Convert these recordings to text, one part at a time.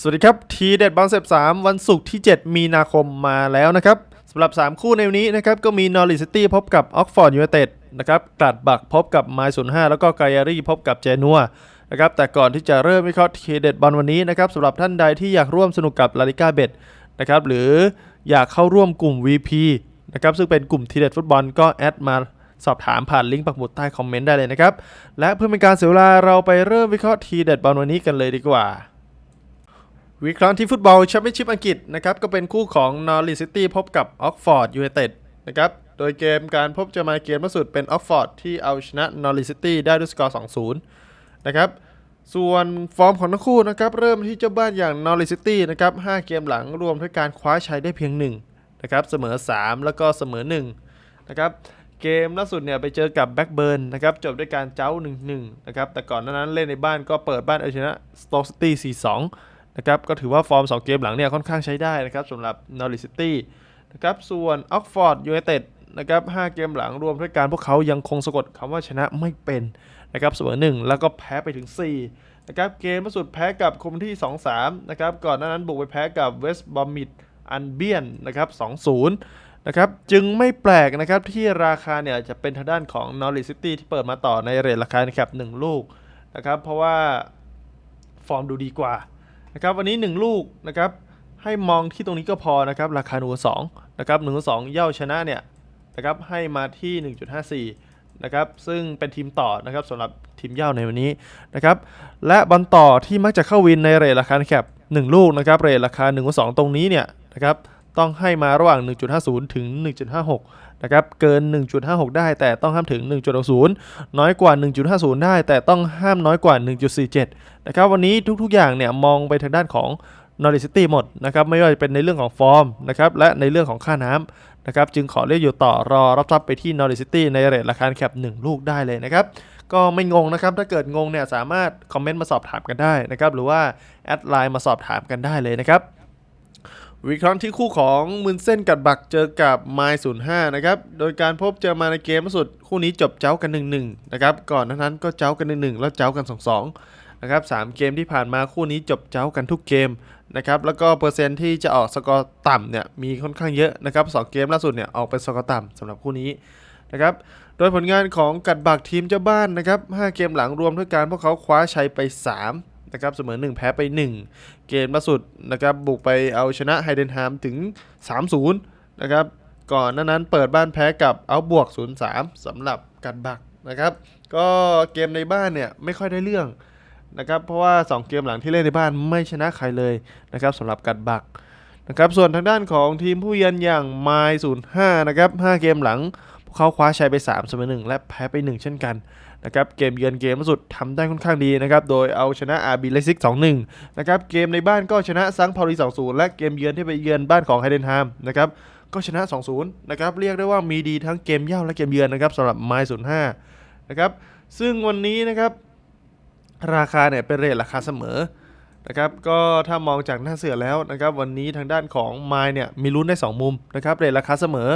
สวัสดีครับ ทีเด็ดบอลเซฟ3วันศุกร์ที่ 7 มีนาคมมาแล้วนะครับสำหรับ 3 คู่ในวันนี้นะครับก็มีนอริสตี้พบกับออกฟอร์ดยูไนเต็ดนะครับกลัดบักพบกับไมซ์ศูนย์ห้าแล้วก็ไกอารี่พบกับเจนัวนะครับแต่ก่อนที่จะเริ่มวิเคราะห์ทีเด็ดบอลวันนี้นะครับสำหรับท่านใดที่อยากร่วมสนุกกับลาลิก้าเบ็ดนะครับหรืออยากเข้าร่วมกลุ่ม VP นะครับซึ่งเป็นกลุ่มทีเด็ดฟุตบอลก็แอดมาสอบถามผ่านลิงก์ปักหมุดใต้คอมเมนต์ได้เลยนะครับและเพื่อเป็นการเสียเวลาเราไปเริ่มวิเคราะห์ทีเด็ดบอลวันนี้กันเลยดีกว่า วิเคราะห์ที่ฟุตบอลแชมเปี้ยนชิพอังกฤษนะครับก็เป็นคู่ของนอริสิตี้พบกับออกฟอร์ดยูไนเต็ดนะครับโดยเกมการพบจะมาเกมล่าสุดเป็นออกฟอร์ดที่เอาชนะนอริสิตี้ได้ด้วยสกอร์ 2-0 นะครับส่วนฟอร์มของทั้งคู่นะครับเริ่มที่เจ้าบ้านอย่างนอริสิตี้นะครับ5เกมหลังรวมด้วยการคว้าชัยได้เพียง1นะครับเสมอ 3 แล้วก็เสมอ1นะครับเกมล่าสุดเนี่ยไปเจอกับแบ็กเบิร์นนะครับจบด้วยการเจ้า 1-1นะครับแต่ก่อนหน้านั้นเล่นในบ้านก็เปิดบ้านเอาชนะสโต k ซิตี้4-2 นะครับก็ถือว่าฟอร์ม 2 เกมหลังเนี่ยค่อนข้างใช้ได้นะครับสำหรับ Norwich City นะครับส่วน Oxford United นะครับ5เกมหลังรวมด้วยการพวกเขายังคงสะกดคำว่าชนะไม่เป็นนะครับเสมอ1แล้วก็แพ้ไปถึง 4 นะครับ เกมล่าสุดแพ้กับคมที่ 2-3 นะครับ ก่อนหน้านั้นบุกไปแพ้กับ West Bromwich Albion นะครับ2-0นะครับจึงไม่แปลกนะครับที่ราคาเนี่ยจะเป็นทางด้านของ Norwich City ที่เปิดมาต่อในเรทราคานะครับ1ลูกนะครับเพราะว่าฟอร์มดูดีกว่า นะครับวันนี้ 1 ลูกนะครับให้มองที่ตรงนี้ก็พอนะครับราคาหนูสองนะครับหนึ่งสองเย่าชนะเนี่ยนะครับให้มาที่ 1.54นะครับซึ่งเป็นทีมต่อนะครับสำหรับทีมเย่าในวันนี้นะครับและบอลต่อที่มักจะเข้าวินในเรทราคาแคป1ลูกนะครับเรทราคา1 2ตรงนี้เนี่ยนะครับ ต้องให้มาระหว่าง 1.50 ถึง 1.56 นะครับ เกิน 1.56 ได้แต่ต้องห้ามถึง 1.60 น้อยกว่า 1.50 ได้ แต่ต้องห้ามน้อยกว่า 1.47 นะครับ วันนี้ทุกๆ อย่างเนี่ยมองไปทางด้านของนอริซิตี้หมดนะครับ ไม่ว่าจะเป็นในเรื่องของฟอร์มนะครับและในเรื่องของค่าน้ำนะครับจึงขอเรียกอยู่ต่อรอรับทรัพย์ไปที่นอริซิตี้ในเรทราคาแคป1ลูกได้เลยนะครับก็ไม่งงนะครับ ถ้าเกิดงงเนี่ยสามารถคอมเมนต์มาสอบถามกันได้นะครับ หรือว่าแอดไลน์มาสอบถามกันได้เลยนะครับ วิเคราะห์ที่คู่ของมุนเส้นกัดบักเจอกับไมล์ศูนย์ห้านะครับ โดยการพบเจอมาในเกมล่าสุดคู่นี้จบเจ้ากัน1นหนึ่งนะครับ ก่อนนั้นก็เจ้ากัน1นหนึ่งแล้วเจ้ากัน2อสองนะครับสามเกมที่ผ่านมาคู่นี้จบเจ้ากันทุกเกมนะครับแล้วก็เปอร์เซ็นต์ที่จะออกสกอร์ต่ำเนี่ยมีค่อนข้างเยอะนะครับสองเกมล่าสุดเนี่ยออกเป็นสกอร์ต่ำสำหรับคู่นี้นะครับโดยผลงานของกัดบักทีมเจ้าบ้านนะครับ5เกมหลังรวมด้วยการพวกเขาคว้าชัยไป 3 นะครับเสมอ 1 แพ้ไป 1 เกมล่าสุดนะครับบุกไปเอาชนะไฮเดนฮามถึง 3-0 นะครับก่อนน้านั้นเปิดบ้านแพ้กับเอาบวก 0-3สำหรับกัดบักนะครับก็เกมในบ้านเนี่ยไม่ค่อยได้เรื่องนะครับเพราะว่า 2 เกมหลังที่เล่นในบ้านไม่ชนะใครเลยนะครับสำหรับกัดบักนะครับส่วนทางด้านของทีมผู้เยือนอย่างไมล์05นะครับ5เกมหลัง พวกเขาคว้าชัยไป3เสมอ1และแพ้ไป 1 เช่นกัน นะครับเกมเยือนเกมล่าสุดทำได้ค่อนข้างดีนะครับโดยเอาชนะอาร์บีเลซิก2-1นะครับเกมในบ้านก็ชนะซังพารี2-0 และเกมเยือนที่ไปเยือนบ้านของไฮเดนฮามนะครับก็ชนะ 2-0 นะครับ เรียกได้ว่ามีดีทั้งเกมเย่าและเกมเยือนนะครับสำหรับไมล์05 นะครับ ซึ่งวันนี้นะครับ ราคาเนี่ยเป็นเรทราคาเสมอ นะครับ ก็ถ้ามองจากหน้าเสือแล้วนะครับ วันนี้ทางด้านของไมล์เนี่ยมีลุ้นได้ 2 มุมนะครับ เรทราคาเสมอ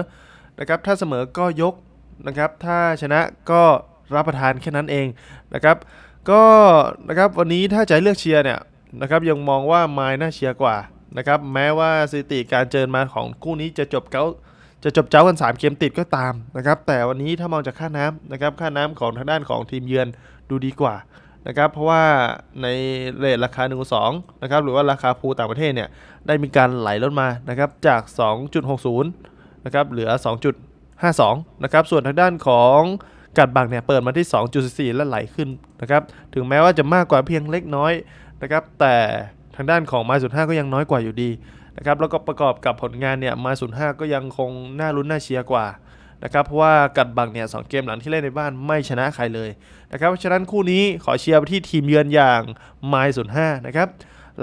นะครับ ถ้าเสมอก็ยกนะครับ ถ้าชนะก็ รับประทานแค่นั้นเองนะครับ ก็นะครับวันนี้ถ้าจะให้เลือกเชียร์เนี่ยนะครับยังมองว่าไมล์น่าเชียร์กว่านะครับแม้ว่าสถิติการเจอมาของคู่นี้จะจบเก้าจะจบเจ้ากัน 3 เกมติดก็ตามนะครับแต่วันนี้ถ้ามองจากค่าน้ำนะครับค่าน้ำของทางด้านของทีมเยือนดูดีกว่านะครับเพราะว่าในเรทราคา1นึ่งสองนะครับหรือว่าราคาภูต่างประเทศเนี่ยได้มีการไหลลดมานะครับจาก 2.60นะครับเหลือ 2.52นะครับส่วนทางด้านของ กัดบักเนี่ยเปิดมาที่ 2.4 และไหลขึ้นนะครับถึงแม้ว่าจะมากกว่าเพียงเล็กน้อยนะครับแต่ทางด้านของมล์ศูนย์ห้าก็ยังน้อยกว่าอยู่ดีนะครับแล้วก็ประกอบกับผลงานเนี่ยมล์ศูนย์ห้าก็ยังคงน่าลุ้นน่าเชียร์กว่านะครับเพราะว่ากัดบักเนี่ยสเกมหลังที่เล่นในบ้านไม่ชนะใครเลยนะครับเพราะฉะนั้นคู่นี้ขอเชียร์ไปที่ทีมเยือนอย่างไมล์ศูนย์ห้านะครับ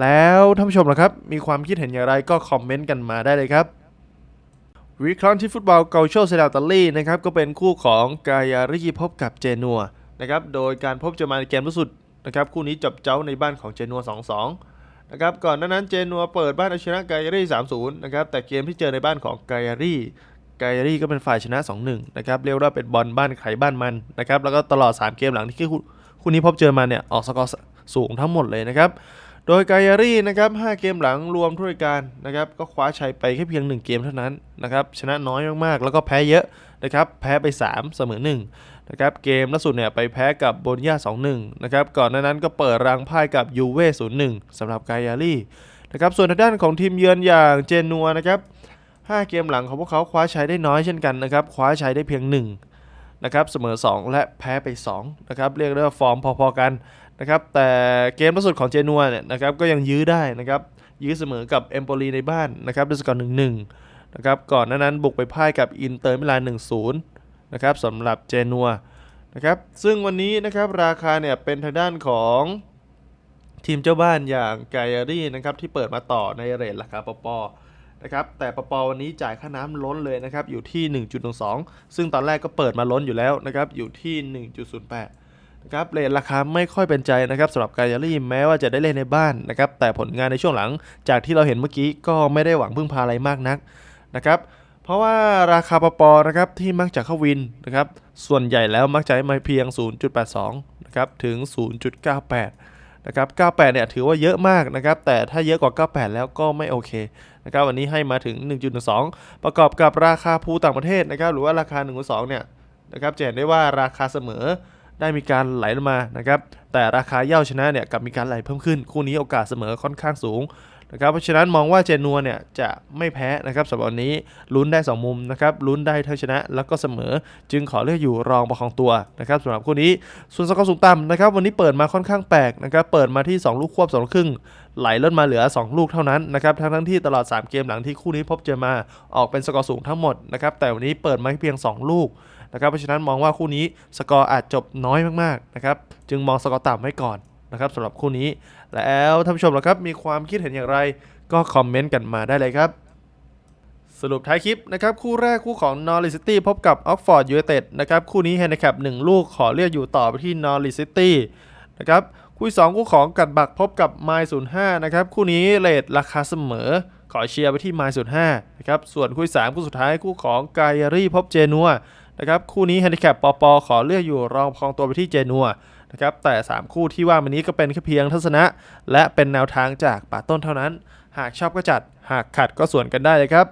แล้วท่านผู้ชมล่ะครับ มีความคิดเห็นอย่างไรก็คอมเมนต์กันมาได้เลยครับ วิเคราะห์ที่ฟุตบอลเกาโชเซลตาลีนะครับก็เป็นคู่ของกายาริพบกับเจนัวนะครับโดยการพบจะมาในเกมล่าสุดนะครับคู่นี้จบเจ้าในบ้านของเจนัว 2-2 นะครับก่อนหน้านั้นเจนัวเปิดบ้านเอาชนะกายาริ3-0 นะครับแต่เกมที่เจอในบ้านของกายาริกายาริก็เป็นฝ่ายชนะ 2-1 นะครับเรียกว่าเป็นบอลบ้านใครบ้านมันนะครับแล้วก็ตลอด 3 เกมหลังที่คู่คู่นี้พบเจอมาเนี่ยออกสกอร์สูงทั้งหมดเลยนะครับ โดยกายารี่นะครับ 5 เกมหลังรวมถ้วยการนะครับ ก็คว้าชัยไปแค่เพียง 1 เกมเท่านั้นนะครับ ชนะน้อยมากๆ แล้วก็แพ้เยอะนะครับ แพ้ไป 3 เสมอ 1 นะครับ เกมล่าสุดเนี่ยไปแพ้กับโบนยา2-1 นะครับ ก่อนหน้านั้นก็เปิดรังพ่ายกับยูเว่0-1สำหรับกายารี่นะครับ ส่วนทางด้านของทีมเยือนอย่างเจนัวนะครับ 5 เกมหลังของพวกเขาคว้าชัยได้น้อยเช่นกันนะครับ คว้าชัยได้เพียง 1นะครับเสมอ 2 และแพ้ไป2นะครับเรียกได้ว่าฟอร์มพอๆกัน นะครับแต่เกมล่าสุดของเจนัวเนี่ยนะครับก็ยังยื้อได้นะครับยื้อเสมอกับเอมโปลีในบ้านนะครับด้วยสกอร์หนึ่งหนึ่งนะครับก่อนหน้านั้นบุกไปพ่ายกับอินเตอร์มิลานหนึ่งศูนย์นะครับสำหรับเจนัวนะครับซึ่งวันนี้นะครับราคาเนี่ยเป็นทางด้านของทีมเจ้าบ้านอย่างไกอารี่นะครับที่เปิดมาต่อในเรทราคาปปนะครับแต่ปปวันนี้จ่ายค่าน้ำล้นเลยนะครับอยู่ที่ 1.12 ซึ่งตอนแรกก็เปิดมาล้นอยู่แล้วนะครับอยู่ที่ 1.08 นะครับเรทราคาไม่ค่อยเป็นใจนะครับสำหรับกายารี่แม้ว่าจะได้เล่นในบ้านนะครับแต่ผลงานในช่วงหลังจากที่เราเห็นเมื่อกี้ก็ไม่ได้หวังพึ่งพาอะไรมากนักนะครับเพราะว่าราคาปปนะครับที่มักจะเข้าวินนะครับส่วนใหญ่แล้วมักจะมาเพียง 0.82นะครับถึง 0.98นะครับ98เนี่ยถือว่าเยอะมากนะครับแต่ถ้าเยอะกว่า 98 แล้วก็ไม่โอเคนะครับวันนี้ให้มาถึง 1.12 ประกอบกับราคาภูต่างประเทศนะครับหรือว่าราคา1.2เนี่ยนะครับจะเห็นได้ว่าราคาเสมอ ได้มีการไหลลงมานะครับแต่ราคาเย่าชนะเนี่ยกับมีการไหลเพิ่มขึ้น คู่นี้โอกาสเสมอค่อนข้างสูง นะครับเพราะฉะนั้นมองว่าเจนัวเนี่ยจะไม่แพ้นะครับสำหรับวันนี้ลุ้นได้ 2 มุมนะครับลุ้นได้ทั้งชนะแล้วก็เสมอ จึงขอเลือกอยู่รองประคองตัวนะครับสำหรับคู่นี้ส่วนสกอร์สูงต่ำนะครับวันนี้เปิดมาค่อนข้างแปลกนะครับเปิดมาที่ 2 ลูกควบ2ลูกครึ่งไหลลดมาเหลือ 2 ลูกเท่านั้นนะครับทั้งทั้งที่ตลอด 3 เกมหลังที่คู่นี้พบเจอมาออกเป็นสกอร์สูงทั้งหมดนะครับแต่วันนี้เปิดมาเพียง 2 ลูกนะครับเพราะฉะนั้นมองว่าคู่นี้สกอร์อาจจบน้อยมากๆนะครับจึงมองสกอร์ต่ำไว้ก่อน นะครับสำหรับคู่นี้ แล้วท่านผู้ชมล่ะครับมีความคิดเห็นอย่างไร ก็คอมเมนต์กันมาได้เลยครับสรุปท้ายคลิปนะครับคู่แรกคู่ของ Norwich City พบกับ Oxford United นะครับคู่นี้ handicap 1ลูกขอเลือกอยู่ต่อไปที่ Norwich City นะครับคู่สองคู่ของกัดบักพบกับไมล์05นะครับคู่นี้เลทราคาเสมอ ขอเชียร์ไปที่ไมล์05นะครับส่วนคู่สามคู่สุดท้ายคู่ของกายารี่พบเจนัวนะครับคู่นี้ handicap ปอปขอเลือกอยู่รองครองตัวไปที่เจนัว นะครับแต่ 3 คู่ที่ว่ามานี้ก็เป็นแค่เพียงทัศนะ และเป็นแนวทางจากป่าต้นเท่านั้น หากชอบก็จัดหากขัดก็ส่วนกันได้เลยครับ